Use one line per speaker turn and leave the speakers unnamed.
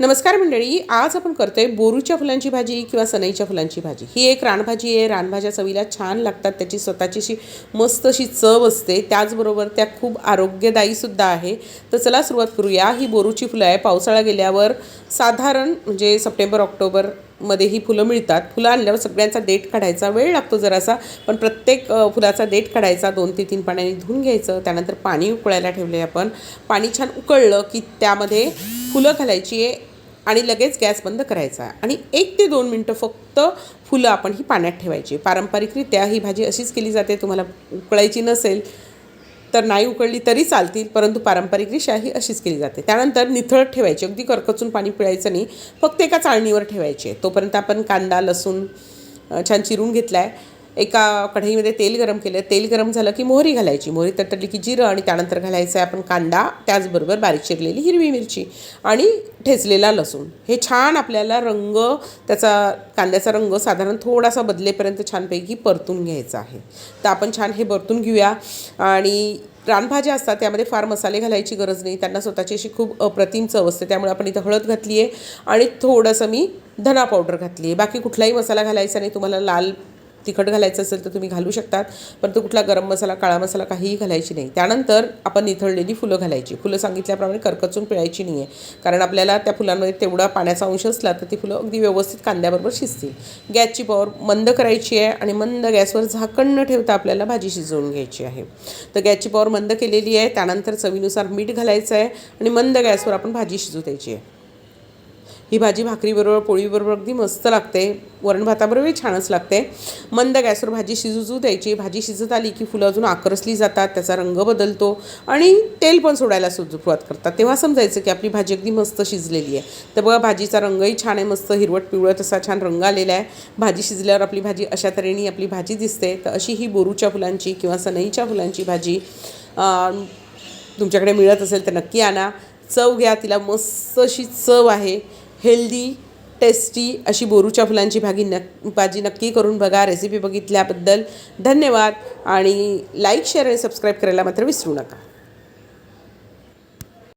नमस्कार मंडळी आज आपण करतोय बोरूच्या फुलांची भाजी किंवा सनईच्या फुलांची भाजी. ही एक रानभाजी आहे. रानभाज्या चवीला छान लागतात. त्याची स्वतःची अशी मस्त अशी चव असते. त्याचबरोबर त्या खूप आरोग्यदायीसुद्धा आहे. तर चला सुरुवात करूया. ही बोरूची फुलं आहे. पावसाळा गेल्यावर साधारण म्हणजे सप्टेंबर ऑक्टोबरमध्ये ही फुलं मिळतात. फुलं आणल्यावर सगळ्यांचा देठ काढायचा. वेळ लागतो जरासा. पण प्रत्येक फुलाचा देठ काढायचा. दोन ते तीन पाण्याने धुवून घ्यायचं. त्यानंतर पाणी उकळायला ठेवले आपण. पाणी छान उकळलं की त्यामध्ये फुलं घालायची आहे आणि लगेच गॅस बंद करायचा आणि एक ते दोन मिनटं फक्त फुलं आपण ही पाण्यात ठेवायची. पारंपरिकरित्या ही भाजी अशीच केली जाते तुम्हाला उकळायची नसेल तर नाही उकळली तरी चालतील परंतु पारंपरिकरित्या ही अशीच केली जाते. त्यानंतर निथळत ठेवायची. अगदी करकचून पाणी पिळायचं नाही. फक्त एका चाळणीवर ठेवायचे तोपर्यंत आपण कांदा लसूण छान चिरून घेतला आहे एका कढईमध्ये तेल गरम केलं. तेल गरम झालं की मोहरी घालायची. मोहरी तटली की जिरं आणि त्यानंतर घालायचं आहे आपण कांदा त्याचबरोबर बारीक चिरलेली हिरवी मिरची आणि ठेचलेला लसूण. हे छान आपल्याला रंग त्याचा कांद्याचा रंग साधारण थोडासा बदलेपर्यंत छानपैकी परतून घ्यायचा आहे. तर आपण छान हे परतून घेऊया. आणि रानभाज्या असतात त्यामध्ये फार मसाले घालायची गरज नाही. त्यांना स्वतःची अशी खूप अप्रतिम चव असते. त्यामुळे आपण इथं हळद घातली आहे आणि थोडंसं मी धना पावडर घातली आहे बाकी कुठलाही मसाला घालायचा नाही. तुम्हाला लाल तिखट घालायचं असेल तर तुम्ही घालू शकतात परंतु कुठला गरम मसाला काळा मसाला काहीही घालायची नाही. त्यानंतर आपण निथळलेली फुलं घालायची. फुलं सांगितल्याप्रमाणे करकचून पिळायची नाही आहे कारण आपल्याला त्या फुलांमध्ये तेवढा पाण्याचा अंश असला तर ती फुलं अगदी व्यवस्थित कांद्याबरोबर शिजतील. गॅसची पॉवर मंद करायची आहे आणि मंद गॅसवर झाकण न ठेवता आपल्याला भाजी शिजवून घ्यायची आहे. तर गॅसची पॉवर मंद केलेली आहे. त्यानंतर चवीनुसार मीठ घालायचं आहे आणि मंद गॅसवर आपण भाजी शिजू द्यायची आहे. ही भाजी भाकरीबरोबर पोळीबरोबर अगदी मस्त लागते. वरण भाताबरोबरही छानच लागते. मंद गॅसवर भाजी शिजू द्यायची. भाजी शिजत आली की फुलं अजून आकरसली जातात त्याचा रंग बदलतो आणि तेल पण सोडायला सुरुवात करतात. तेव्हा समजायचं की आपली भाजी अगदी मस्त शिजलेली आहे. तर बघा भाजीचा रंगही छान आहे मस्त हिरवट पिवळं तसा छान रंग आलेला आहे. भाजी शिजल्यावर आपली भाजी अशा तऱ्हेने आपली भाजी दिसते. तर अशी ही बोरूच्या फुलांची किंवा सनईच्या फुलांची भाजी तुमच्याकडे मिळत असेल तर नक्की आणा. चव घ्या तिला मस्त अशी चव आहे. हेल्दी टेस्टी अशी बोरूच्या फुलांची भागी नक् भाजी नक्की करून बघा. रेसिपी बघितल्याबद्दल धन्यवाद. आणि लाईक शेअर आणि सबस्क्राईब करायला मात्र विसरू नका.